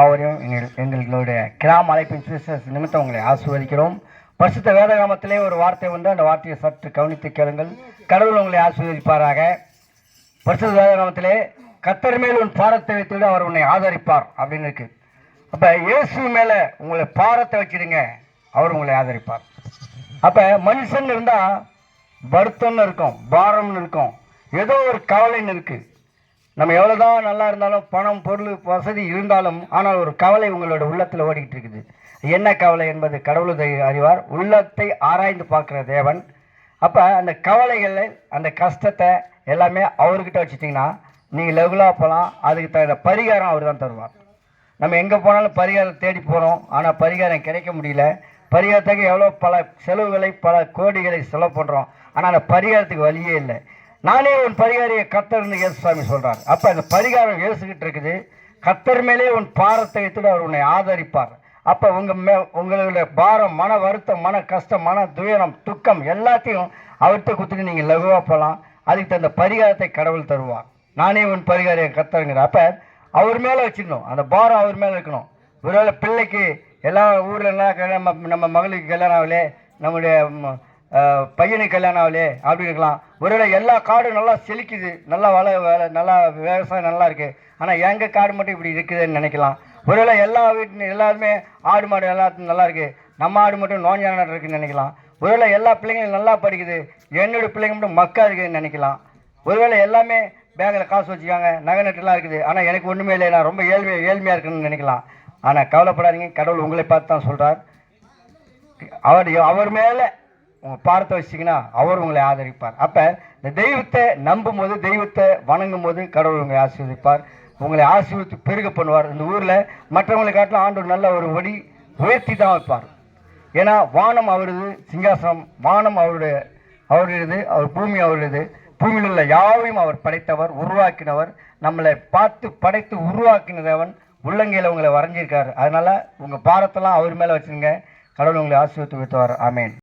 அவரையும் எங்கள் எங்களுடைய கிராம அழைப்பின் சுவிசேஷ நிமித்தம் உங்களை ஆசீர்வதிக்கிறோம். பரிசுத்த வேதகாமத்திலே ஒரு வார்த்தை வந்து அந்த வார்த்தையை சற்று கவனித்து கேளுங்கள். கடவுள் உங்களை ஆசீர்வதிப்பாராக. பரிசுத்த வேதகாமத்திலே கத்தர் மேல் உன் பாரத்தை வைத்துவிட அவர் உன்னை ஆதரிப்பார் அப்படின்னு இருக்கு. அப்ப இயேசு மேல உங்களை பாரத்தை வச்சிடுங்க அவர் உங்களை ஆதரிப்பார். அப்ப மனுஷன் இருந்தா வருத்தம்னு இருக்கும் பாரம்னு இருக்கும். ஏதோ ஒரு கவலைன்னு இருக்கு. நம்ம எவ்வளவுதான் நல்லா இருந்தாலும் பணம் பொருள் வசதி இருந்தாலும் ஆனால் ஒரு கவலை உங்களோட உள்ளத்தில் ஓடிக்கிட்டு இருக்குது. என்ன கவலை என்பது கடவுளுதை அறிவார். உள்ளத்தை ஆராய்ந்து பார்க்குற தேவன். அப்போ அந்த கவலைகளை அந்த கஷ்டத்தை எல்லாமே அவர்கிட்ட வச்சுட்டிங்கன்னா நீங்கள் லெகுலாக போகலாம் அதுக்கு தகுந்த பரிகாரம் அவர் தான் தருவார். நம்ம எங்கே போனாலும் பரிகாரம் தேடி போகிறோம் ஆனால் பரிகாரம் கிடைக்க முடியல. பரிகாரத்துக்கு எவ்வளோ பல செலவுகளை பல கோடிகளை செலவு பண்ணுறோம் ஆனால் அந்த பரிகாரத்துக்கு வழியே இல்லை. நானே உன் பரிகாரியை கத்தர்னு இயேசுசாமி சொல்கிறார் அப்போ அந்த பரிகாரம் இயேசுக்கிட்டு இருக்குது. கத்தர் மேலே உன் பாரத்தை வைத்துட்டு அவர் உன்னை ஆதரிப்பார். அப்போ உங்கள் மே உங்களுடைய பாரம் மன வருத்தம் மன கஷ்டம் மன துயரம் துக்கம் எல்லாத்தையும் அவர்கிட்ட கொடுத்துட்டு நீங்கள் லகுவாக போகலாம் அதுக்கு தகுந்த பரிகாரத்தை கடவுள் தருவார். நானே உன் பரிகாரியை கத்தருங்கிற அப்போ அவர் மேலே வச்சுக்கணும். அந்த பாரம் அவர் மேலே இருக்கணும். ஒருவேளை பிள்ளைக்கு எல்லா ஊர்லலாம் கல்யாணம் நம்ம- நம்ம மகளுக்கு கல்யாணம் ஆகலே நம்முடைய ம், பையனுக்கு கல்யாணம் ஆகலே அப்படின்னு இருக்கலாம். ஒருவேளை எல்லா காடும் நல்லா செழிக்குது நல்லா வள வேலை நல்லா விவசாயம் நல்லா இருக்குது ஆனால் எங்கள் காடு மட்டும் இப்படி இருக்குதுன்னு நினைக்கலாம். ஒருவேளை எல்லா வீட்டு எல்லாருமே ஆடு மாடு எல்லாத்துக்கும் நல்லா இருக்குது நம்ம ஆடு மட்டும் நோஞ்சான இருக்குன்னு நினைக்கலாம். ஒருவேளை எல்லா பிள்ளைங்களும் நல்லா படிக்குது. என்னோட பிள்ளைங்க மட்டும் மக்கா இருக்குதுன்னு நினைக்கலாம். ஒருவேளை எல்லாமே பேங்கில் காசு வச்சுக்காங்க நகை நட்டுலாம் இருக்குது. ஆனால் எனக்கு ஒன்றுமே இல்லை நான் ரொம்ப ஏழ்மை ஏழ்மையாக இருக்குன்னு நினைக்கலாம். ஆனால் கவலைப்படாதீங்க கடவுள் உங்களை பார்த்து தான் சொல்கிறார் அவர் அவர் மேலே உங்கள் பாரத்தை வச்சிங்கன்னா அவர் உங்களை ஆதரிப்பார். அப்போ இந்த தெய்வத்தை நம்பும் போது தெய்வத்தை வணங்கும் போது கடவுள் உங்களை ஆசீர்வதிப்பார். உங்களை ஆசீர்வித்து பெருக பண்ணுவார். இந்த ஊரில் மற்றவங்களை காட்டிலும் ஆண்டு நல்ல ஒரு வழி உயர்த்தி தான் வைப்பார். ஏன்னா வானம் அவரது சிங்காசனம் வானம் அவருடைய அவருடையது அவர் பூமி அவருடையது. பூமியில் உள்ள யாவையும் அவர் படைத்தவர் உருவாக்கினவர். நம்மளை பார்த்து படைத்து உருவாக்கினதவன் உள்ளங்கையில் உங்களை வரைஞ்சிருக்காரு. அதனால் உங்கள் பாரத்தெல்லாம் அவர் மேலே வச்சுருங்க. கடவுள் உங்களை ஆசீர்வத்து வைத்தவர் ஆமேன்.